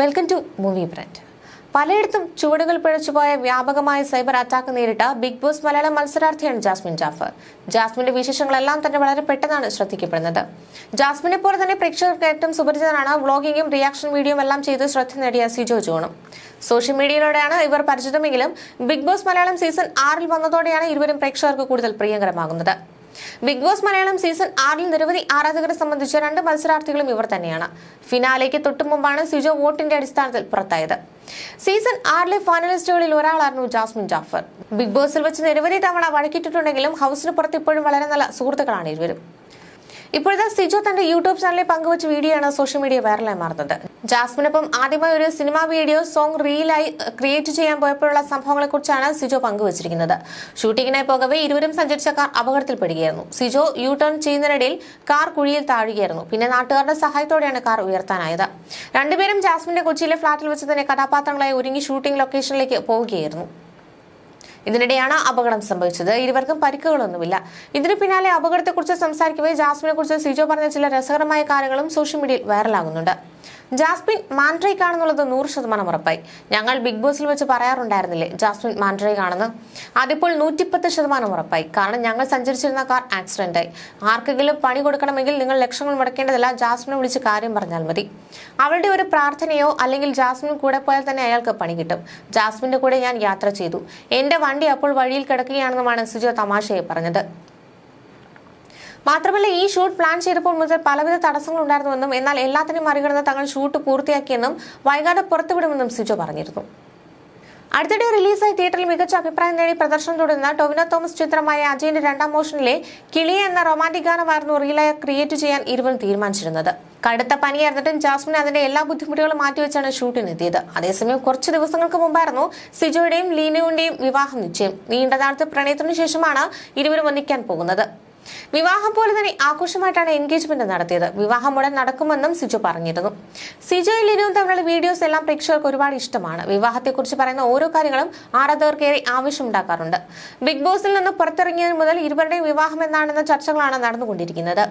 Welcome to movie brand പലയിടത്തും ചുവടുകൾ പിഴച്ചുപോയ വ്യാപകമായ സൈബർ അറ്റാക്ക് നേരിട്ട ബിഗ് ബോസ് മലയാളം മത്സരാർത്ഥിയാണ് ജാസ്മിൻ ജാഫർ. ജാസ്മിന്റെ വിശേഷങ്ങളെല്ലാം തന്നെ വളരെ പെട്ടെന്നാണ് ശ്രദ്ധിക്കപ്പെടുന്നത്. ജാസ്മിനെ പോലെ തന്നെ പ്രേക്ഷകർക്ക് ഏറ്റവും സുപരിചിതനാണ് വ്ളോഗിങ്ങും റിയാക്ഷൻ വീഡിയോയും എല്ലാം ചെയ്ത് ശ്രദ്ധ നേടിയ സിജോ ജോണും. സോഷ്യൽ മീഡിയയിലൂടെയാണ് ഇവർ പരിചിതമെങ്കിലും ബിഗ് ബോസ് മലയാളം സീസൺ ആറിൽ വന്നതോടെയാണ് ഇരുവരും പ്രേക്ഷകർക്ക് കൂടുതൽ പ്രിയങ്കരമാകുന്നത്. ബിഗ് ബോസ് മലയാളം സീസൺ ആറിൽ നിരവധി ആരാധകരെ സംബന്ധിച്ച രണ്ട് മത്സരാർത്ഥികളും ഇവർ തന്നെയാണ്. ഫിനാലേക്ക് തൊട്ടു മുമ്പാണ് സിജോ വോട്ടിന്റെ അടിസ്ഥാനത്തിൽ പുറത്തായത്. സീസൺ ആറിലെ ഫൈനലിസ്റ്റുകളിൽ ഒരാളായിരുന്നു ജാസ്മിൻ ജാഫർ. ബിഗ് ബോസിൽ വെച്ച് നിരവധി തവണ വഴക്കിട്ടിട്ടുണ്ടെങ്കിലും ഹൗസിന് പുറത്ത് ഇപ്പോഴും വളരെ നല്ല സുഹൃത്തുക്കളാണ് ഇരുവരും. ഇപ്പോഴത്തെ സിജു തന്റെ യൂട്യൂബ് ചാനലിൽ പങ്കുവച്ച വീഡിയോ ആണ് സോഷ്യൽ മീഡിയ വൈറലായി മാറുന്നത്. ജാസ്മിനൊപ്പം ആദ്യമായി ഒരു സിനിമാ വീഡിയോ സോങ് റീലായി ക്രിയേറ്റ് ചെയ്യാൻ പോയപ്പോഴുള്ള സംഭവങ്ങളെ കുറിച്ചാണ് സിജോ പങ്കുവച്ചിരിക്കുന്നത്. ഷൂട്ടിങ്ങിനായി പോകവെ ഇരുവരും സഞ്ചരിച്ച കാർ അപകടത്തിൽപ്പെടുകയായിരുന്നു. സിജോ യു ടേൺ ചെയ്യുന്നതിനിടയിൽ കാർ കുഴിയിൽ താഴുകയായിരുന്നു. പിന്നെ നാട്ടുകാരുടെ സഹായത്തോടെയാണ് കാർ ഉയർത്താനായത്. രണ്ടുപേരും ജാസ്മിന്റെ കൊച്ചിയിലെ ഫ്ളാറ്റിൽ വെച്ച് തന്നെ കഥാപാത്രങ്ങളായി ഒരുങ്ങി ഷൂട്ടിംഗ് ലൊക്കേഷനിലേക്ക് പോവുകയായിരുന്നു. ഇതിനിടെയാണ് അപകടം സംഭവിച്ചത്. ഇരുവർക്കും പരിക്കുകളൊന്നുമില്ല. ഇതിനു പിന്നാലെ അപകടത്തെക്കുറിച്ച് സംസാരിക്കവേ ജാസ്മിനെ കുറിച്ച് സിജോ പറഞ്ഞ ചില രസകരമായ കാര്യങ്ങളും സോഷ്യൽ മീഡിയയിൽ വൈറലാകുന്നുണ്ട് ജാസ്മിൻ മാൻഡ്രേക്ക് ആണെന്നുള്ളത് നൂറ് ശതമാനം ഉറപ്പായി. ഞങ്ങൾ ബിഗ് ബോസിൽ വെച്ച് പറയാറുണ്ടായിരുന്നില്ലേ? ജാസ്മിൻ മാൻഡ്രേക്ക് ആണെന്ന് അതിപ്പോൾ നൂറ്റിപ്പത്ത് ശതമാനം ഉറപ്പായി. കാരണം ഞങ്ങൾ സഞ്ചരിച്ചിരുന്ന കാർ ആക്സിഡന്റ് ആയി. ആർക്കെങ്കിലും പണി കൊടുക്കണമെങ്കിൽ നിങ്ങൾ ലക്ഷങ്ങൾ മുടക്കേണ്ടതല്ല. ജാസ്മിനെ വിളിച്ച് കാര്യം പറഞ്ഞാൽ മതി. അവളുടെ ഒരു പ്രാർത്ഥനയോ അല്ലെങ്കിൽ ജാസ്മിൻ കൂടെ പോയാൽ തന്നെ അയാൾക്ക് പണി കിട്ടും. ജാസ്മിന്റെ കൂടെ ഞാൻ യാത്ര ചെയ്തു. എന്റെ വണ്ടി അപ്പോൾ വഴിയിൽ കിടക്കുകയാണെന്നുമാണ് സുജോ തമാശയെ പറഞ്ഞത്. മാത്രമല്ല ഈ ഷൂട്ട് പ്ലാൻ ചെയ്തപ്പോൾ മുതൽ പലവിധ തടസ്സങ്ങൾ ഉണ്ടായിരുന്നുവെന്നും എന്നാൽ എല്ലാത്തിനും മറികടന്ന് തങ്ങൾ ഷൂട്ട് പൂർത്തിയാക്കിയെന്നും വൈകാതെ പുറത്തുവിടുമെന്നും സിജോ പറഞ്ഞിരുന്നു. അടുത്തിടെ റിലീസായി തിയേറ്ററിൽ മികച്ച അഭിപ്രായം നേടി പ്രദർശനം തുടരുന്ന ടൊവിനോ തോമസ് ചിത്രമായ അജയന്റെ രണ്ടാം മോഷനിലെ കിളിയ എന്ന റൊമാന്റിക് ഗാനമായിരുന്നു റീലായി ക്രിയേറ്റ് ചെയ്യാൻ ഇരുവരും തീരുമാനിച്ചിരുന്നത്. കടുത്ത പനിയായിരുന്നിട്ടും ജാസ്മിൻ അതിന്റെ എല്ലാ ബുദ്ധിമുട്ടുകളും മാറ്റിവെച്ചാണ് ഷൂട്ടിനെത്തിയത്. അതേസമയം കുറച്ച് ദിവസങ്ങൾക്ക് മുമ്പായിരുന്നു സിജോയുടെയും ലീനയുടെയും വിവാഹം നിശ്ചയം. നീണ്ട നാളത്തെ പ്രണയത്തിനു ശേഷമാണ് ഇരുവരും ഒന്നിക്കാൻ പോകുന്നത്. വിവാഹം പോലെ തന്നെ ആഘോഷമായിട്ടാണ് എൻഗേജ്മെന്റ് നടത്തിയത്. വിവാഹം ഉടൻ നടക്കുമെന്നും സിജു പറഞ്ഞിരുന്നു. സിജോയും ലിനുവും തമ്മിലുള്ള വീഡിയോസ് എല്ലാം പ്രേക്ഷകർക്ക് ഒരുപാട് ഇഷ്ടമാണ്. വിവാഹത്തെക്കുറിച്ച് പറയുന്ന ഓരോ കാര്യങ്ങളും ആരാധകർക്ക് ഏറെ ആവശ്യമുണ്ടാക്കാറുണ്ട് ബിഗ് ബോസിൽ നിന്ന് പുറത്തിറങ്ങിയതിന് മുതൽ ഇരുവരുടെയും വിവാഹം എന്നാണെന്ന ചർച്ചകളാണ് നടന്നുകൊണ്ടിരിക്കുന്നത്.